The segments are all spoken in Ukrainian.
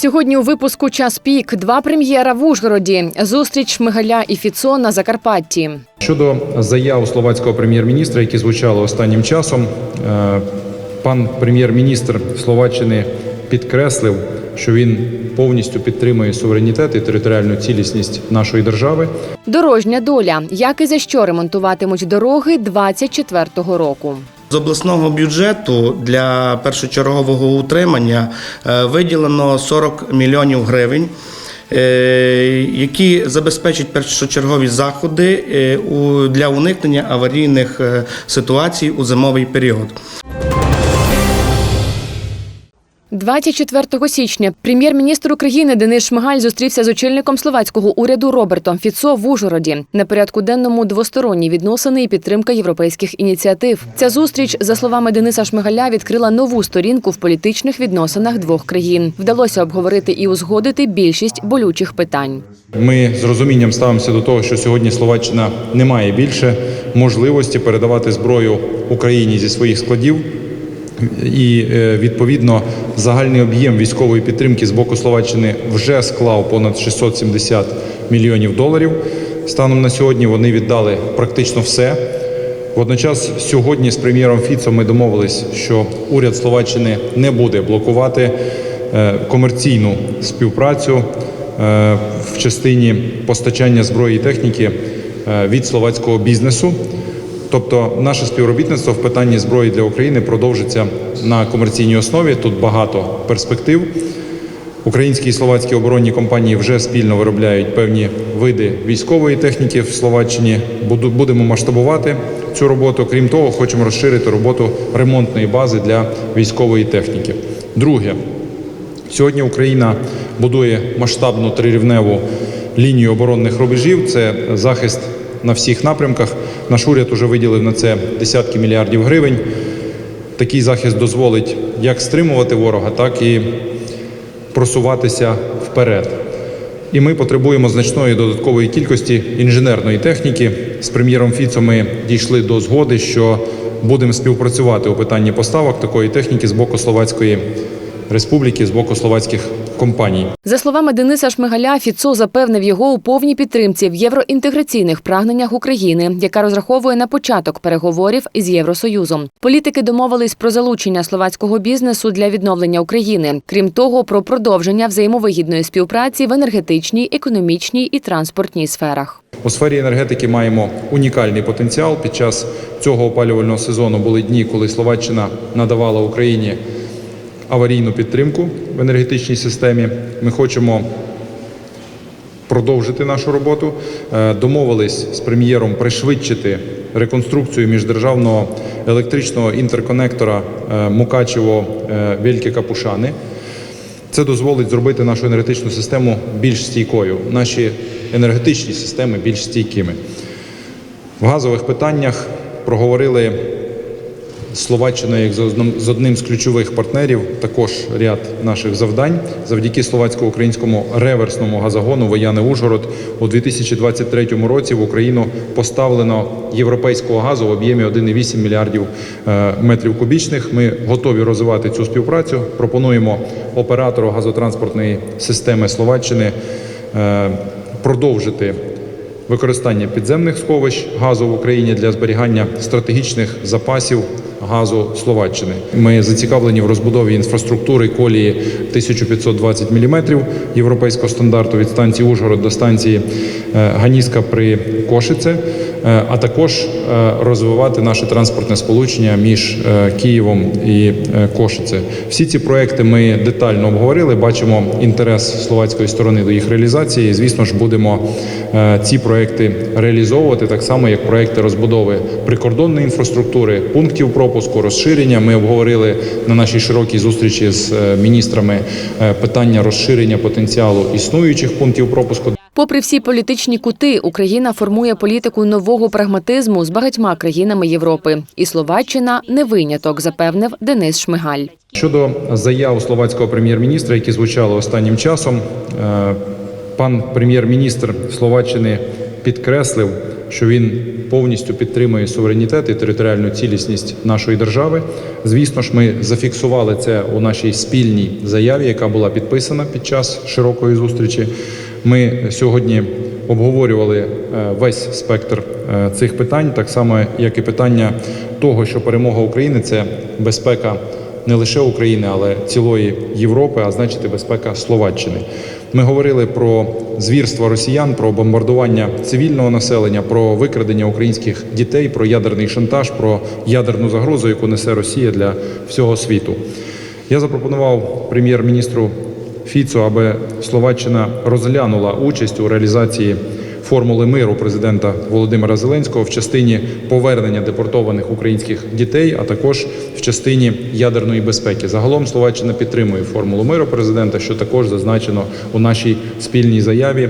Сьогодні у випуску час пік два прем'єра в Ужгороді. Зустріч Шмигаля і Фіцо на Закарпатті. Щодо заяв словацького прем'єр-міністра, які звучали останнім часом, е, пан прем'єр-міністр Словаччини підкреслив, що він повністю підтримує суверенітет і територіальну цілісність нашої держави. Дорожня доля. Як і за що ремонтуватимуть дороги 24-го року. З обласного бюджету для першочергового утримання е, виділено 40 мільйонів гривень, е, які забезпечать першочергові заходи е, для уникнення аварійних ситуацій у зимовий період. 24 січня прем'єр-міністр України Денис Шмигаль зустрівся з очільником словацького уряду Робертом Фіцо в Ужгороді. На порядку денному двосторонні відносини і підтримка європейських ініціатив. Ця зустріч, за словами Дениса Шмигаля, відкрила нову сторінку в політичних відносинах двох країн. Вдалося обговорити і узгодити більшість болючих питань. Ми з розумінням ставимося до того, що сьогодні Словаччина не має більше можливості передавати зброю Україні зі своїх складів. І е, відповідно загальний об'єм військової підтримки з боку Словаччини вже склав понад 670 мільйонів доларів. Станом на сьогодні вони віддали практично все. Водночас сьогодні з прем'єром Фіцо ми домовились, що уряд Словаччини не буде блокувати е, комерційну співпрацю е, в частині постачання зброї і техніки від словацького бізнесу. Тобто наше співробітництво в питанні зброї для України продовжиться на комерційній основі. Тут багато перспектив. Українські і словацькі оборонні компанії вже спільно виробляють певні види військової техніки в Словаччині. Будемо масштабувати цю роботу. Крім того, хочемо розширити роботу ремонтної бази для військової техніки. Друге, Сьогодні Україна будує масштабну трирівневу лінію оборонних рубежів. Це захист на всіх напрямках. Наш уряд уже виділив на це десятки мільярдів гривень. Такий захист дозволить як стримувати ворога, так і просуватися вперед. І ми потребуємо значної додаткової кількості інженерної техніки. З прем'єром Фіцо ми дійшли до згоди, що будемо співпрацювати у питанні поставок такої техніки з боку Словацької Республіки, з боку словацьких компаній. За словами Дениса Шмигаля, Фіцо запевнив його у повній підтримці в євроінтеграційних прагненнях України, яка розраховує на початок переговорів із Євросоюзом. Політики домовились про залучення словацького бізнесу для відновлення України. Крім того, про продовження взаємовигідної співпраці в енергетичній, економічній і транспортній сферах. У сфері енергетики маємо унікальний потенціал. Під час цього опалювального сезону були дні, коли Словаччина надавала Україні аварійну підтримку в енергетичній системі. Ми хочемо продовжити нашу роботу. Е, Домовились з прем'єром пришвидшити реконструкцію міждержавного електричного інтерконектора е, Мукачево Вельке Капушани. Це дозволить зробити нашу енергетичну систему більш стійкою, наші енергетичні системи більш стійкими. В газових питаннях проговорили з Словаччиною як з одним- з ключових партнерів також ряд наших завдань. Завдяки словацько-українському реверсному газогону Вояни Ужгород у 2023 році в Україну поставлено європейського газу в об'ємі 1,8 мільярдів е, метрів кубічних. Ми готові розвивати цю співпрацю. Пропонуємо оператору газотранспортної системи Словаччини е, продовжити використання підземних сховищ газу в Україні для зберігання стратегічних запасів газу Словаччини. Ми зацікавлені в розбудові інфраструктури колії 1520 мм європейського стандарту від станції Ужгород до станції е, Ганіска при Кошице, а також е, розвивати наше транспортне сполучення між е, Києвом і е, Кошице. Всі ці проекти ми детально обговорили. Бачимо інтерес словацької сторони до їх реалізації. Звісно ж, будемо е, ці проекти реалізовувати так само, як проекти розбудови прикордонної інфраструктури, пунктів пропуску, розширення. Ми обговорили на нашій широкій зустрічі з е, міністрами е, питання розширення потенціалу існуючих пунктів пропуску. Попри всі політичні кути, Україна формує політику нового прагматизму з багатьма країнами Європи, і Словаччина не виняток, запевнив Денис Шмигаль. Щодо заяв словацького прем'єр-міністра, які звучали останнім часом, е, пан прем'єр-міністр Словаччини підкреслив, що він повністю підтримує суверенітет і територіальну цілісність нашої держави. Звісно ж, ми зафіксували це у нашій спільній заяві, яка була підписана під час широкої зустрічі. Ми сьогодні обговорювали е, весь спектр е, цих питань, так само як і питання того, що перемога України це безпека не лише України, але цілої Європи, а значить і безпека Словаччини. Ми говорили про звірства росіян, про бомбардування цивільного населення, про викрадення українських дітей, про ядерний шантаж, про ядерну загрозу, яку несе Росія для всього світу. Я запропонував прем'єр-міністру Фіцу, аби Словаччина розглянула участь у реалізації формули миру президента Володимира Зеленського в частині повернення депортованих українських дітей, а також в частині ядерної безпеки. Загалом Словаччина підтримує формулу миру президента, що також зазначено у нашій спільній заяві.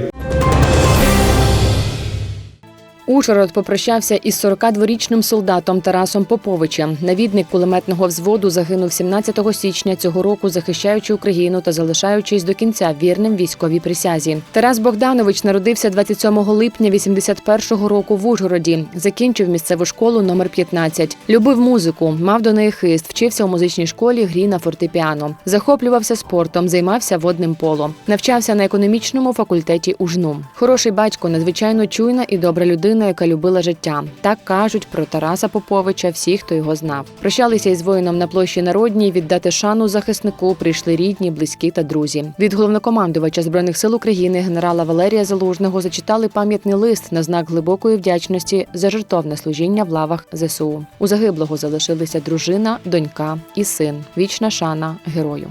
Ужгород попрощався із 42-річним солдатом Тарасом Поповичем. Навідник кулеметного взводу загинув 17 січня цього року, захищаючи Україну та залишаючись до кінця вірним військовій присязі. Тарас Богданович народився 27 липня 81-го року в Ужгороді. Закінчив місцеву школу номер 15. Любив музику, мав до неї хист, вчився у музичній школі грі на фортепіано. Захоплювався спортом, займався водним полом. Навчався на економічному факультеті УЖНУ. Хороший батько, надзвичайно чуйна і добра людина, яка любила життя. Так кажуть про Тараса Поповича всі, хто його знав. Прощалися із воїном на площі Народній. Віддати шану захиснику прийшли рідні, близькі та друзі. Від головнокомандувача збройних сил України генерала Валерія Залужного зачитали пам'ятний лист на знак глибокої вдячності за жертовне служіння в лавах ЗСУ. У загиблого залишилися дружина, донька і син. Вічна шана герою.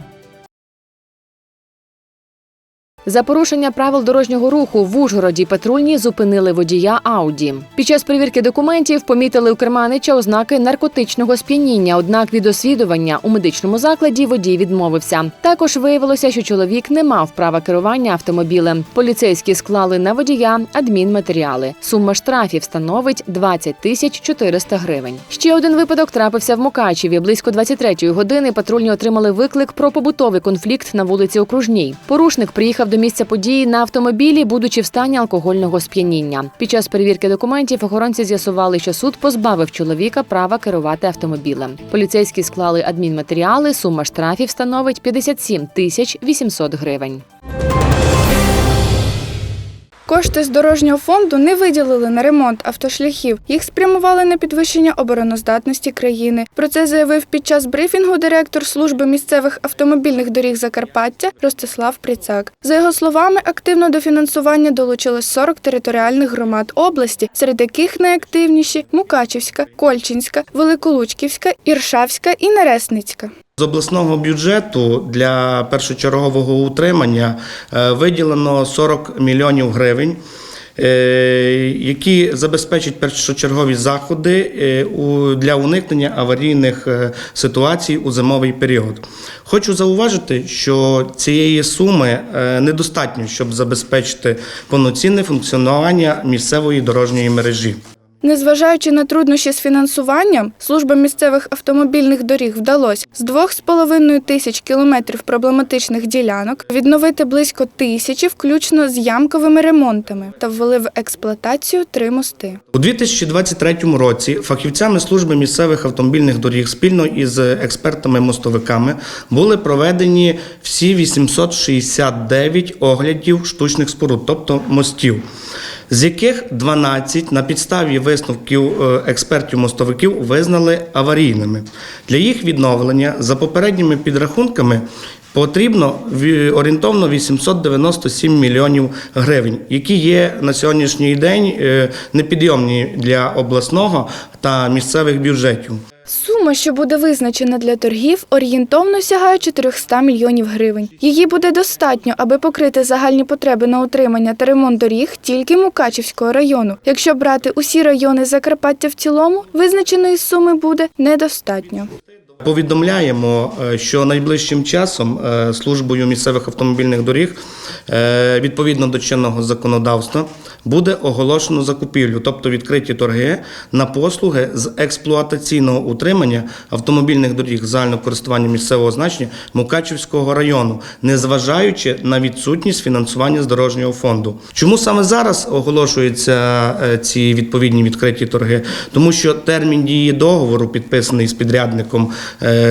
За порушення правил дорожнього руху в Ужгороді патрульні зупинили водія Ауді. Під час перевірки документів помітили у керманича ознаки наркотичного сп'яніння. Однак від освідування у медичному закладі водій відмовився. Також виявилося, що чоловік не мав права керування автомобілем. Поліцейські склали на водія адмінматеріали. Сума штрафів становить 20 тисяч 400 гривень. Ще один випадок трапився в Мукачеві. Близько 23-ї години патрульні отримали виклик про побутовий конфлікт на вулиці Окружній. Порушник приїхав до місця події на автомобілі, будучи в стані алкогольного сп'яніння. Під час перевірки документів охоронці з'ясували, що суд позбавив чоловіка права керувати автомобілем. Поліцейські склали адмінматеріали. Сума штрафів становить 57 тисяч 800 гривень. Кошти з дорожнього фонду не виділили на ремонт автошляхів. Їх спрямували на підвищення обороноздатності країни. Про це заявив під час брифінгу директор служби місцевих автомобільних доріг Закарпаття Ростислав Пріцак. За його словами, активно до фінансування долучилось 40 територіальних громад області, серед яких найактивніші Мукачівська, Кольчинська, Великолучківська, Іршавська і Нересницька. З обласного бюджету для першочергового утримання е, виділено 40 мільйонів гривень, е, які забезпечать першочергові заходи е, для уникнення аварійних ситуацій у зимовий період. Хочу зауважити, що цієї суми недостатньо, щоб забезпечити повноцінне функціонування місцевої дорожньої мережі. Незважаючи на труднощі з фінансуванням, служба місцевих автомобільних доріг вдалося з 2,5 тисяч кілометрів проблематичних ділянок відновити близько тисячі, включно з ямковими ремонтами, та ввели в експлуатацію три мости. У 2023 році фахівцями служби місцевих автомобільних доріг спільно із експертами-мостовиками були проведені всі 869 оглядів штучних споруд, тобто мостів, з яких 12 на підставі висновків е, експертів-мостовиків визнали аварійними. Для їх відновлення за попередніми підрахунками Потрібно орієнтовно 897 мільйонів гривень, які є на сьогоднішній день е, непідйомні для обласного та місцевих бюджетів. Сума, що буде визначена для торгів, орієнтовно сягає 400 мільйонів гривень. Її буде достатньо, аби покрити загальні потреби на утримання та ремонт доріг тільки Мукачівського району. Якщо брати усі райони Закарпаття в цілому, визначеної суми буде недостатньо. Повідомляємо, е, що найближчим часом е, службою місцевих автомобільних доріг е, відповідно до чинного законодавства буде оголошено закупівлю, тобто відкриті торги на послуги з експлуатаційного утримання автомобільних доріг загального користування місцевого значення Мукачівського району, незважаючи на відсутність фінансування з дорожнього фонду. Чому саме зараз оголошуються ці відповідні відкриті торги? Тому що термін дії договору, підписаний з підрядником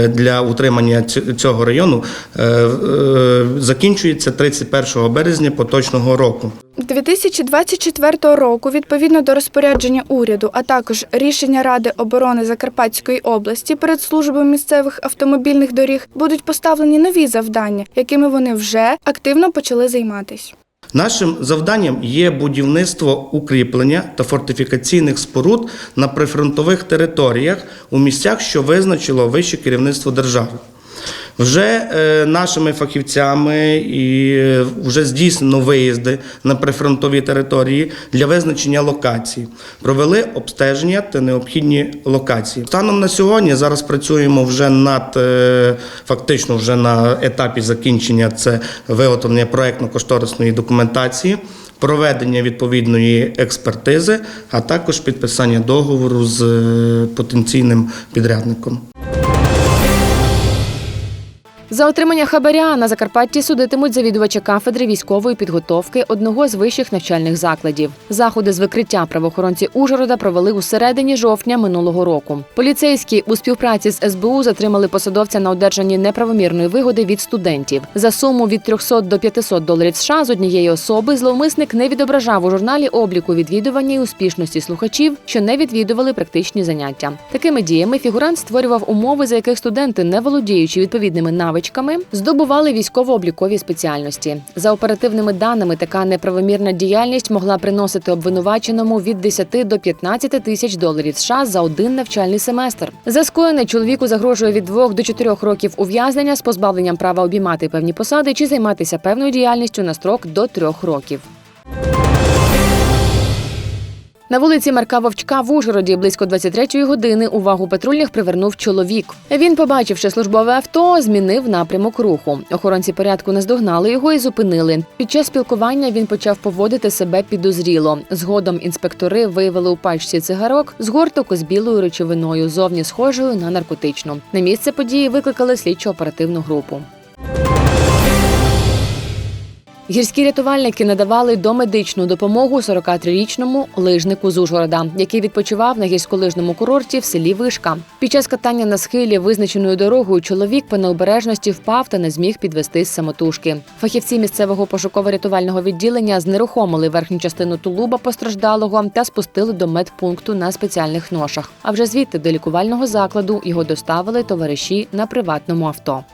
для утримання ць- цього району, е, е, закінчується 31 березня поточного року. 2024 року, відповідно до розпорядження уряду, а також рішення Ради оборони Закарпатської області перед службою місцевих автомобільних доріг будуть поставлені нові завдання, якими вони вже активно почали займатися. Нашим завданням є будівництво укріплення та фортифікаційних споруд на прифронтових територіях у місцях, що визначило вище керівництво держави. Вже е, нашими фахівцями і е, вже здійснено виїзди на прифронтові території для визначення локацій. Провели обстеження та необхідні локації. Станом на сьогодні зараз працюємо вже над е, фактично вже на етапі закінчення це виготовлення проектно-кошторисної документації. Проведення відповідної експертизи, а також підписання договору з потенційним підрядником. За отримання хабаря на Закарпатті судитимуть завідувача кафедри військової підготовки одного з вищих навчальних закладів. Заходи з викриття правоохоронці Ужгорода провели у середині жовтня минулого року. Поліцейські у співпраці з СБУ затримали посадовця на одержанні неправомірної вигоди від студентів. За суму від 300 до 500 доларів США з однієї особи зловмисник не відображав у журналі обліку відвідування і успішності слухачів, що не відвідували практичні заняття. Такими діями фігурант створював умови, за яких студенти, не володіючи відповідними навичками, здобували військово-облікові спеціальності. За оперативними даними, така неправомірна діяльність могла приносити обвинуваченому від 10 до 15 тисяч доларів США за один навчальний семестр. За скоєне чоловіку загрожує від 2 до 4 років ув'язнення з позбавленням права обіймати певні посади чи займатися певною діяльністю на строк до 3 років. На вулиці Марка Вовчка в Ужгороді близько 23-ї години увагу патрульних привернув чоловік. Він, побачивши службове авто, змінив напрямок руху. Охоронці порядку наздогнали його і зупинили. Під час спілкування він почав поводити себе підозріло. Згодом інспектори виявили у пачці цигарок згорток із білою речовиною, зовні схожою на наркотичну. На місце події викликали слідчо-оперативну групу. Гірські рятувальники надавали домедичну допомогу 43-річному лижнику з Ужгорода, який відпочивав на гірськолижному курорті в селі Вишка. Під час катання на схилі визначеною дорогою чоловік по необережності впав та не зміг підвестись самотужки. Фахівці місцевого пошуково-рятувального відділення знерухомили верхню частину тулуба постраждалого та спустили до медпункту на спеціальних ношах. А вже звідти до лікувального закладу його доставили товариші на приватному авто.